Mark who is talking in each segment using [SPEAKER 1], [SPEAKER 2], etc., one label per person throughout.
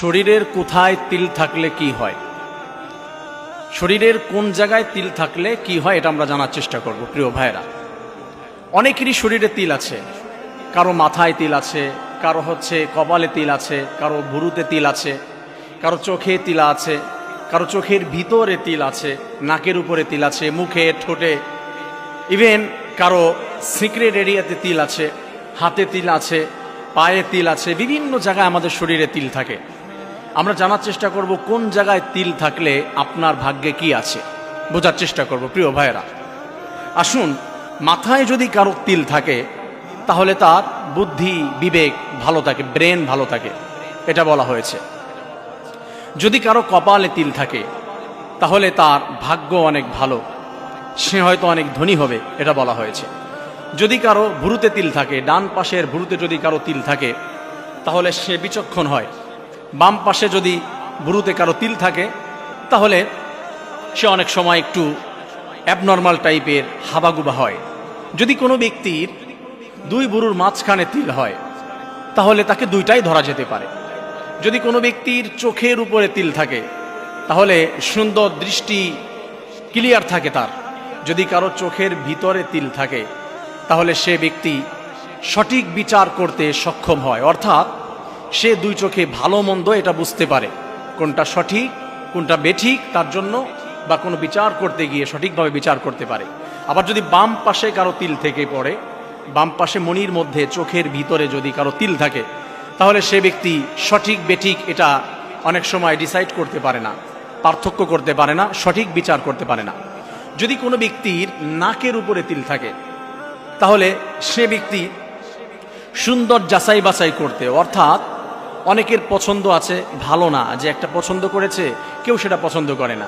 [SPEAKER 1] শরীরের কোথায় তিল থাকলে কি হয়? শরীরের কোন জায়গায় তিল থাকলে কি হয় এটা আমরা জানার চেষ্টা করব, প্রিয় ভাইরা অনেকেরই শরীরে তিল আছে। কারও মাথায় তিল আছে, কারও হচ্ছে কপালে তিল আছে, কারও ভুরুতে তিল আছে, কারও চোখে তিল আছে, কারও চোখের ভিতরে তিল আছে, নাকের উপরে তিল আছে, মুখে, ঠোঁটে। ইভেন কারও সিক্রেট এরিয়াতে তিল আছে, হাতে তিল আছে, পায়ে তিল আছে, বিভিন্ন জায়গায় আমাদের শরীরে তিল থাকে। আমরা জানার চেষ্টা করব কোন জায়গায় তিল থাকলে আপনার ভাগ্যে কি আছে। বোঝার চেষ্টা করব, প্রিয় ভাইয়েরা। আসুন, মাথায় যদি কারও তিল থাকে, তাহলে তার বুদ্ধি, বিবেক ভালো থাকে, ব্রেন ভালো থাকে। এটা বলা হয়েছে। যদি কারও কপালে তিল থাকে, তাহলে তার ভাগ্য অনেক ভালো। সে হয়তো অনেক ধনী হবে, এটা বলা হয়েছে। যদি কারও ভুরুতে তিল থাকে, ডান পাশের ভুরুতে যদি কারও তিল থাকে, তাহলে সে বিচক্ষণ হয়। বাম পাশে যদি ভুরুতে কারও তিল থাকে, তাহলে সে অনেক সময় একটু অ্যাবনর্মাল টাইপের হাবাগুবা হয়। যদি কোনো ব্যক্তির দুই বুরুর মাঝখানে তিল হয়, তাহলে তাকে দুইটাই ধরা যেতে পারে। যদি কোনো ব্যক্তির চোখের উপরে তিল থাকে, তাহলে সুন্দর দৃষ্টি ক্লিয়ার থাকে তার। যদি কারও চোখের ভিতরে তিল থাকে, তাহলে সে ব্যক্তি সঠিক বিচার করতে সক্ষম হয়। অর্থাৎ সে দুই চোখে ভালো মন্দ এটা বুঝতে পারে। কোনটা সঠিক, কোনটা বেঠিক, তার জন্য বা কোনো বিচার করতে গিয়ে সঠিকভাবে বিচার করতে পারে। আবার যদি বাম পাশে কারও তিল থেকে পড়ে, বাম পাশে মনির মধ্যে চোখের ভিতরে যদি কারও তিল থাকে, তাহলে সে ব্যক্তি সঠিক, বেঠিক এটা অনেক সময় ডিসাইড করতে পারে না, পার্থক্য করতে পারে না, সঠিক বিচার করতে পারে না। যদি কোনো ব্যক্তির নাকের উপরে তিল থাকে, তাহলে সে ব্যক্তি সুন্দর যাচাই বাছাই করতে, অর্থাৎ অনেকের পছন্দ আছে ভালো না, যে একটা পছন্দ করেছে, কেউ সেটা পছন্দ করে না।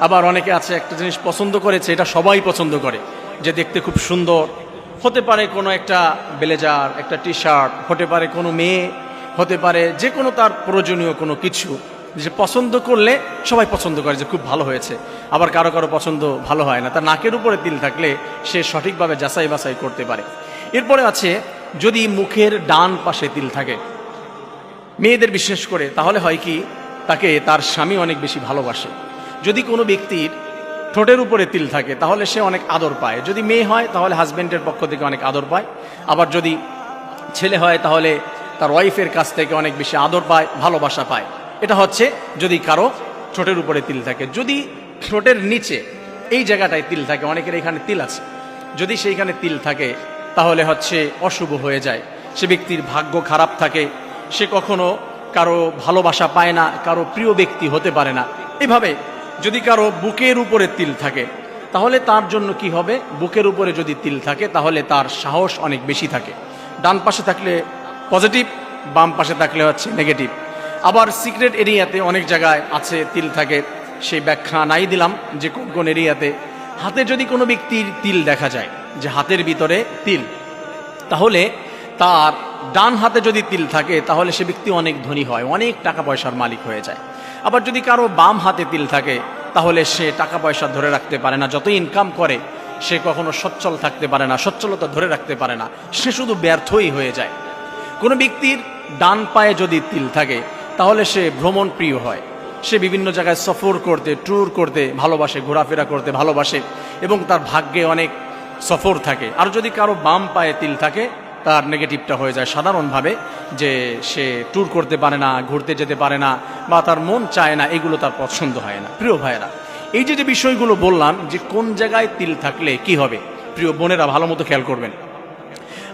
[SPEAKER 1] আবার অনেকে আছে একটা জিনিস পছন্দ করেছে, এটা সবাই পছন্দ করে, যে দেখতে খুব সুন্দর। হতে পারে কোনো একটা ব্লেজার, একটা টি শার্ট হতে পারে কোনো মেয়ে, হতে পারে যে কোনো তার প্রয়োজনীয় কোনো কিছু, যে পছন্দ করলে সবাই পছন্দ করে, যে খুব ভালো হয়েছে। আবার কারও কারও পছন্দ ভালো হয় না, তার নাকের উপরে তিল থাকলে সে সঠিকভাবে যাচাই বাছাই করতে পারে। এরপরে আছে, যদি মুখের ডান পাশে তিল থাকে মেয়েদের বিশেষ করে, তাহলে হয় কি, তাকে তার স্বামী অনেক বেশি ভালোবাসে। যদি কোনো ব্যক্তির ঠোঁটের উপরে তিল থাকে, তাহলে সে অনেক আদর পায়। যদি মেয়ে হয়, তাহলে হাজব্যান্ডের পক্ষ থেকে অনেক আদর পায়। আবার যদি ছেলে হয়, তাহলে তার ওয়াইফের কাছ থেকে অনেক বেশি আদর পায়, ভালোবাসা পায়। এটা হচ্ছে যদি কারও ঠোঁটের উপরে তিল থাকে। যদি ঠোঁটের নিচে এই জায়গাটায় তিল থাকে, অনেকের এখানে তিল আছে। যদি সেইখানে তিল থাকে, তাহলে হচ্ছে অশুভ হয়ে যায়। সে ব্যক্তির ভাগ্য খারাপ থাকে সে কখনো কারও ভালোবাসা পায় না, কারও প্রিয় ব্যক্তি হতে পারে না। এভাবে যদি কারও বুকের উপরে তিল থাকে, তাহলে তার জন্য কি হবে? বুকের উপরে যদি তিল থাকে, তাহলে তার সাহস অনেক বেশি থাকে। ডান পাশে থাকলে পজিটিভ, বাম পাশে থাকলে হচ্ছে নেগেটিভ। আবার সিক্রেট এরিয়াতে অনেক জায়গায় আছে, তিল থাকে। সেই ব্যাখ্যা নাই দিলাম যে কোন কোন এরিয়াতে। হাতে যদি কোনো ব্যক্তির তিল দেখা যায়, যে হাতের ভিতরে তিল, তাহলে তার ডান হাতে যদি তিল থাকে, তাহলে সে ব্যক্তি অনেক ধনী হয়, অনেক টাকা পয়সার মালিক হয়ে যায়। আবার যদি কারও বাম হাতে তিল থাকে, তাহলে সে টাকা পয়সা ধরে রাখতে পারে না, যত ইনকাম করে, সে কখনো সচ্ছল থাকতে পারে না, সচ্ছলতা ধরে রাখতে পারে না, সে শুধু ব্যর্থই হয়ে যায়। কোনো ব্যক্তির ডান পায়ে যদি তিল থাকে, তাহলে সে ভ্রমণ প্রিয় হয়। সে বিভিন্ন জায়গায় সফর করতে ট্যুর করতে, ভালোবাসে, ঘোরাফেরা করতে, ভালোবাসে, এবং তার ভাগ্যে অনেক সফর থাকে। আর যদি কারও বাম পায়ে তিল থাকে তার নেগেটিভটা হয়ে যায় সাধারণভাবে, যে সে ট্যুর করতে পারে না, ঘুরতে যেতে পারে না, বা তার মন চায় না, এগুলো তার পছন্দ হয় না। প্রিয় ভাইয়েরা, এই যে যে বিষয়গুলো বললাম, যে কোন জায়গায় তিল থাকলে কি হবে? প্রিয় বোনেরা, ভালো মতো খেয়াল করবেন।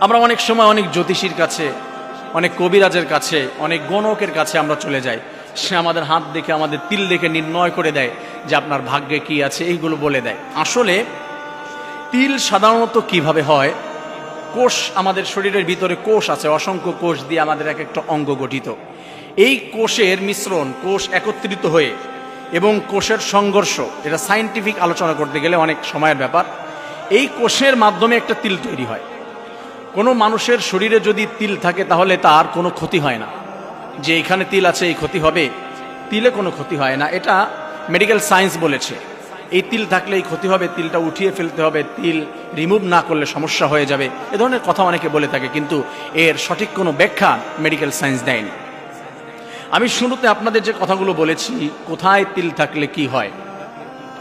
[SPEAKER 1] আমরা অনেক সময় অনেক জ্যোতিষীর কাছে, অনেক কবিরাজের কাছে, অনেক গণকের কাছে আমরা চলে যাই। সে আমাদের হাত দেখে, আমাদের তিল দেখে নির্ণয় করে দেয় যে আপনার ভাগ্যে কি আছে, এইগুলো বলে দেয়। আসলে তিল সাধারণত কীভাবে হয়? কোষ আমাদের শরীরের ভিতরে কোষ আছে, অসংখ্য কোষ দিয়ে আমাদের এক একটা অঙ্গ গঠিত। এই কোষের মিশ্রণ, কোষ একত্রিত হয়ে এবং কোষের সংঘর্ষ, এটা সাইন্টিফিক আলোচনা করতে গেলে অনেক সময়ের ব্যাপার। এই কোষের মাধ্যমে একটা তিল তৈরি হয়। কোনো মানুষের শরীরে যদি তিল থাকে তাহলে তার কোনো ক্ষতি হয় না। যে এখানে তিল আছে, এই ক্ষতি হবে, তিলে কোনো ক্ষতি হয় না। এটা মেডিকেল সায়েন্স বলেছে। এই তিল থাকলে এই ক্ষতি হবে, তিলটা উঠিয়ে ফেলতে হবে, তিল রিমুভ না করলে সমস্যা হয়ে যাবে। এ ধরনের কথা অনেকে বলে থাকে, কিন্তু এর সঠিক কোনো ব্যাখ্যা মেডিকেল সায়েন্স দেয়নি। আমি শুরুতে আপনাদের যে কথাগুলো বলেছি, কোথায় তিল থাকলে কি হয়?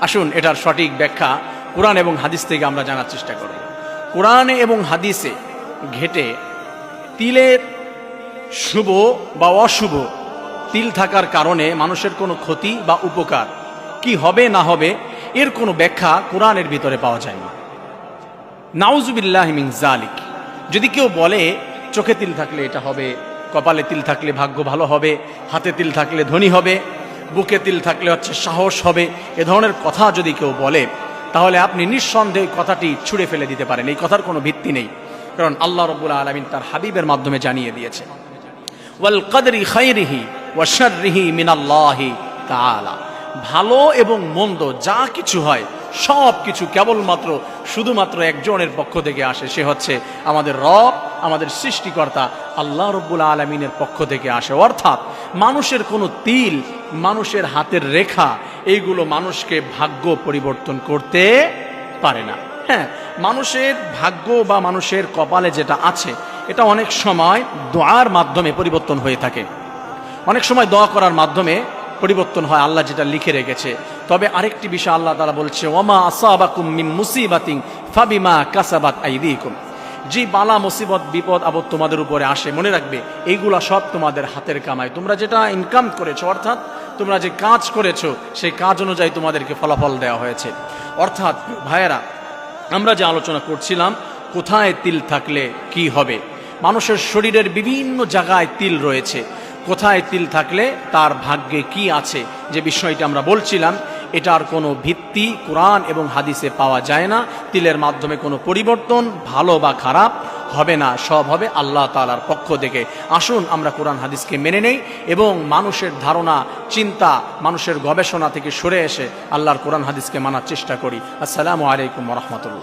[SPEAKER 1] আসুন, এটার সঠিক ব্যাখ্যা কোরআন এবং হাদিস থেকে আমরা জানার চেষ্টা করব। কোরআনে এবং হাদিসে ঘেটে তিলের শুভ বা অশুভ তিল থাকার কারণে মানুষের কোনো ক্ষতি বা উপকার কি হবে না হবে এর কোনো ব্যাখ্যা কোরআনের ভিতরে পাওয়া যায়নি। নাউজুবিল্লাহ মিন জালিক যদি কেউ বলে, চোখে তিল থাকলে এটা হবে, কপালে তিল থাকলে ভাগ্য ভালো হবে, হাতে তিল থাকলে ধনী হবে, বুকে তিল থাকলে হচ্ছে সাহস হবে, এ ধরনের কথা যদি কেউ বলে, তাহলে আপনি নিঃসন্দেহে কথাটি ছুঁড়ে ফেলে দিতে পারেন। এই কথার কোনো ভিত্তি নেই। কারণ আল্লাহ রবুল্লা আলমিন তার হাবিবের মাধ্যমে জানিয়ে দিয়েছে ওয়াল কদরি খাইরিহি ওয়া শাররিহি মিনাল্লাহি তাআলা। ভালো এবং মন্দ, যা কিছু হয়, সব কিছু কেবলমাত্র, শুধুমাত্র একজনের পক্ষ থেকে আসে। সে হচ্ছে আমাদের রব, আমাদের সৃষ্টিকর্তা, আল্লাহ রব্বুল আলমিনের পক্ষ থেকে আসে। অর্থাৎ মানুষের কোনো তিল, মানুষের হাতের রেখা, এইগুলো মানুষকে ভাগ্য পরিবর্তন করতে পারে না। হ্যাঁ মানুষের ভাগ্য বা মানুষের কপালে যেটা আছে, এটা অনেক সময় দোয়ার মাধ্যমে পরিবর্তন হয়ে থাকে। অনেক সময় দোয়া করার মাধ্যমে পরিবর্তন হয়, আল্লাহ যেটা লিখে রেখেছে। তবে আরেকটি বিষয় আল্লাহ তারা বলছে, ওমা আসাবাকুম মিন মুসিবাতিং ফাবিমা কাসাবাত আইদিকুম। যে বালা, মুসিবত, বিপদ, আপদ তোমাদের উপরে আসে, মনে রাখবে এইগুলা সব তোমাদের হাতের কামায় তোমরা যেটা ইনকাম করেছ, অর্থাৎ তোমরা যে কাজ করেছ, সেই কাজ অনুযায়ী তোমাদেরকে ফলাফল দেওয়া হয়েছে। অর্থাৎ, ভাইয়েরা, আমরা যে আলোচনা করছিলাম, কোথায় তিল থাকলে কি হবে? মানুষের শরীরের বিভিন্ন জায়গায় তিল রয়েছে। কোথায় তিল থাকলে তার ভাগ্যে কি আছে? যে বিষয়টি আমরা বলছিলাম, এটার কোনো ভিত্তি কোরআন এবং হাদিসে পাওয়া যায় না। তিলের মাধ্যমে কোনো পরিবর্তন ভালো বা খারাপ হবে না, সব হবে আল্লাহ তালার পক্ষ থেকে। আসুন আমরা কোরআন হাদিসকে মেনে নেই এবং মানুষের ধারণা, চিন্তা, মানুষের গবেষণা থেকে সরে এসে আল্লাহর কোরআন হাদিসকে মানার চেষ্টা করি। আসসালামু আলাইকুম রহমতুল্লাহ।